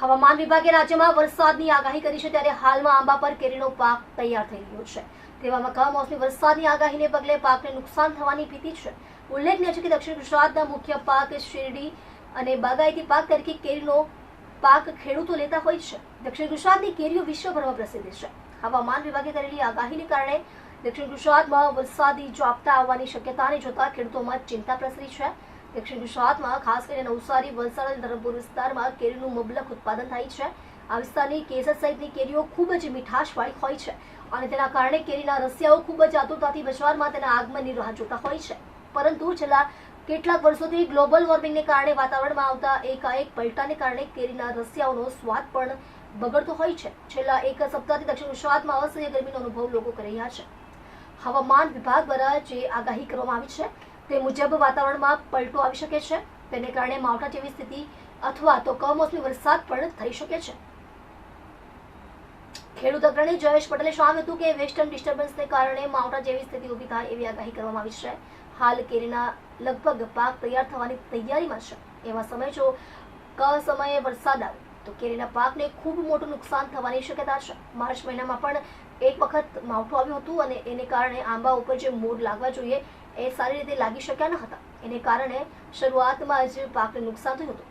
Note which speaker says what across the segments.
Speaker 1: હવામાન વિભાગે રાજ્યમાં વરસાદની આગાહી કરી છે, ત્યારે હાલમાં આંબા પર કેરીનો પાક તૈયાર થઈ ગયો છે. તેવામાં કમોસમી વરસાદની આગાહીને પગલે પાકને નુકસાન થવાની ભીતિ છે? ઉલ્લેખનીય છે કે દક્ષિણ ગુજરાતના મુખ્ય પાક શેરડી અને બાગાયતી પાક તરીકે કેરીનો પાક ખેડૂતો લેતા હોય છે. દક્ષિણ ગુજરાતની કેરીઓ વિશ્વભરમાં પ્રસિદ્ધ છે. હવામાન વિભાગે કરેલી આગાહીને કારણે દક્ષિણ ગુજરાતમાં વરસાદી ઝાપટા આવવાની શક્યતાને જોતા ખેડૂતોમાં ચિંતા પ્રસરી છે. દક્ષિણ ગુજરાતમાં, ખાસ કરીને નવસારી, વલસાડ અને ધરમપુર વિસ્તારમાં કેરીનું મબલક ઉત્પાદન થાય છે. આ વિસ્તારની કેસર સહિતની કેરીઓ ખૂબ જ મીઠાશવાળી હોય છે અને તેના કારણે કેરીના રસિયાઓ ખૂબ જ આતુરતાથી બજારમાં તેના આગમનની રાહ જોતા હોય છે. પરંતુ છેલ્લા કેટલાક વર્ષોથી ગ્લોબલ વોર્મિંગને કારણે વાતાવરણમાં આવતા એકાએક પલટાને કારણે કેરીના રસિયાઓનો સ્વાદ પણ બગડતો હોય છે. છેલ્લા એક સપ્તાહથી દક્ષિણ ગુજરાતમાં અસહ્ય ગરમીનો અનુભવ લોકો કરી રહ્યા છે. હવામાન વિભાગ દ્વારા જે આગાહી કરવામાં આવી છે તે મુજબ વાતાવરણમાં પલટો આવી શકે છે. તેને કારણે માવઠા જેવી સ્થિતિ અથવા તો કમોસમી વરસાદ પણ થઈ શકે છે. ખેડૂત અગ્રણી જયેશ પટેલે જણાવ્યું હતું કે વેસ્ટર્ન ડિસ્ટર્બન્સને કારણે માવઠા જેવી સ્થિતિ ઊભી થાય એવી આગાહી કરવામાં આવી છે. હાલ કેરીના લગભગ પાક તૈયાર થવાની તૈયારીમાં છે. એવા સમય જો ક સમયે વરસાદ આવે, તો કેરીના પાકને ખૂબ મોટું નુકસાન થવાની શક્યતા છે. માર્ચ મહિનામાં પણ એક વખત માવઠું આવ્યું હતું અને એને કારણે આંબા ઉપર જે મૂળ લાગવા જોઈએ એ સારી રીતે લાગી શક્યા ન હતા. એને કારણે શરૂઆતમાં જ પાકને નુકસાન થયું હતું.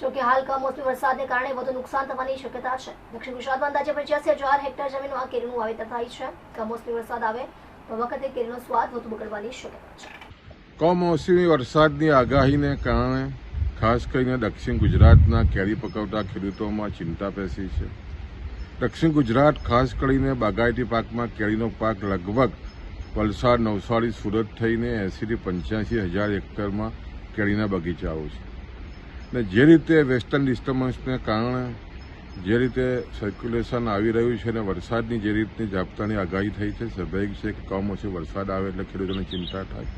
Speaker 1: જોકે હાલ કમોસમી વરસાદને કારણે વધુ નુકસાન થવાની શક્યતા છે. દક્ષિણ ગુજરાતમાં અંદાજે પચાસી હજાર હેક્ટર જમીનમાં કેરીનું વાવેતર થાય છે. કમોસમી વરસાદ આવે તો વખતે કેરીનો સ્વાદ વધુ બગડવાની શક્યતા છે.
Speaker 2: કમોસમી વરસાદની આગાહીને કારણે ખાસ કરીને દક્ષિણ ગુજરાતના કેરી પકવતા ખેડૂતોમાં ચિંતા પેસી છે. દક્ષિણ ગુજરાત, ખાસ કરીને બાગાયતી પાકમાં કેરીનો પાક લગભગ વલસાડ, નવસારી, સુરત થઈને એંસીથી પંચ્યાસી હજાર હેક્ટરમાં કેરીના બગીચાઓ છે. ને જે રીતે વેસ્ટર્ન ડિસ્ટર્બન્સને કારણે જે રીતે સર્ક્યુલેશન આવી રહ્યું છે અને વરસાદની જે રીતની ઝાપટાની આગાહી થઈ છે સ્વાભાવિક છે કે કમોસમી વરસાદ આવે એટલે ખેડૂતોને ચિંતા થાય.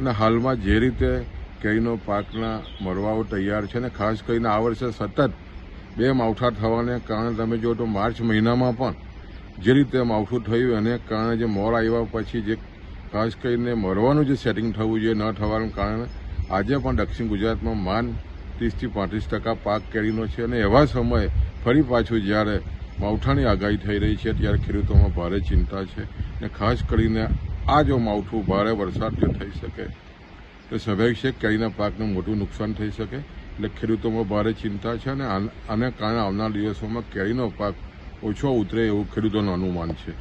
Speaker 2: અને હાલમાં જે રીતે કેરીનો પાકના મરવાઓ તૈયાર છે અને ખાસ કરીને આ વર્ષે સતત બે માવઠા થવાને કારણે તમે જો તો માર્ચ મહિનામાં પણ જે રીતે માવઠું થયું એને કારણે જે મોર આવ્યા પછી જે ખાસ કરીને મરવાનું જે સેટિંગ થવું જોઈએ ન થવાનું કારણે આજે પણ દક્ષિણ ગુજરાતમાં માન ત્રીસથી પાંત્રીસ ટકા પાક કેરીનો છે અને એવા સમયે ફરી પાછું જ્યારે માવઠાની આગાહી થઈ રહી છે ત્યારે ખેડૂતોમાં ભારે ચિંતા છે અને ખાસ કરીને આ જો માવઠું ભારે વરસાદ થઈ શકે તો સ્વાભાવિક છે કેરીના પાકને મોટું નુકસાન થઈ શકે એટલે ખેડૂતોમાં ભારે ચિંતા છે અને આન- કારણે આવનાર દિવસોમાં કેરીનો પાક ઓછો ઉતરે એવું ખેડૂતોનું અનુમાન છે.